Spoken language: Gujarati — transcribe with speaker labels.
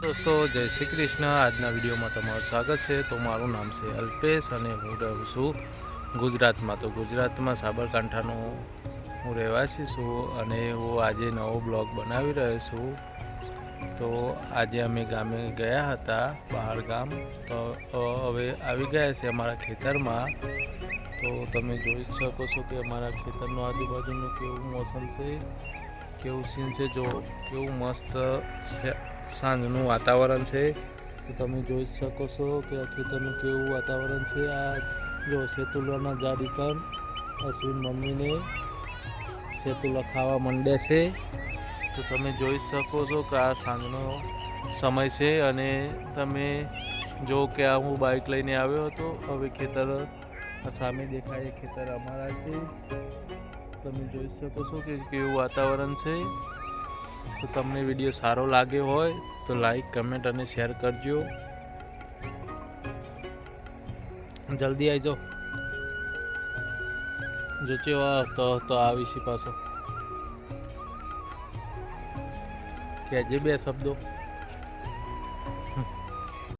Speaker 1: દોસ્તો, જય શ્રી કૃષ્ણ. આજના વિડીયોમાં તમારું સ્વાગત છે. તો મારું નામ છે અલ્પેશ અને હું રહું છું ગુજરાતમાં. તો ગુજરાતમાં સાબરકાંઠાનો હું રહેવાસી છું અને હું આજે નવો બ્લોગ બનાવી રહ્યો છું. તો આજે અમે ગામે ગયા હતા બહાર ગામ. તો હવે આવી ગયા છે અમારા ખેતરમાં. તો તમે જોઈ શકો છો કે અમારા ખેતરનું આજુબાજુનું કેવું મોસમ છે. કેવું સીન છે? જો, કેવું મસ્ત સાંજનું વાતાવરણ છે. તો તમે જોઈ શકો છો કે ખેતરનું કેવું વાતાવરણ છે. આ જો સેતુલાના જાડી પણ અશ્વિન મમ્મીને સેતુલા ખાવા માંડે છે. તો તમે જોઈ શકો છો કે આ સાંજનો સમય છે અને તમે જો કે આ હું બાઇક લઈને આવ્યો હતો. હવે ખેતર સામે દેખાય, ખેતર અમારા છે. તમે જોઈ શકો છો કે કેવું વાતાવરણ છે. તો તમને વીડિયો સારો લાગ્યો હોય તો લાઈક કમેન્ટ અને શેર કરજો. જલ્દી આવજો. જો ચેવા તો તો આવીશી પાછો. જે બે શબ્દો.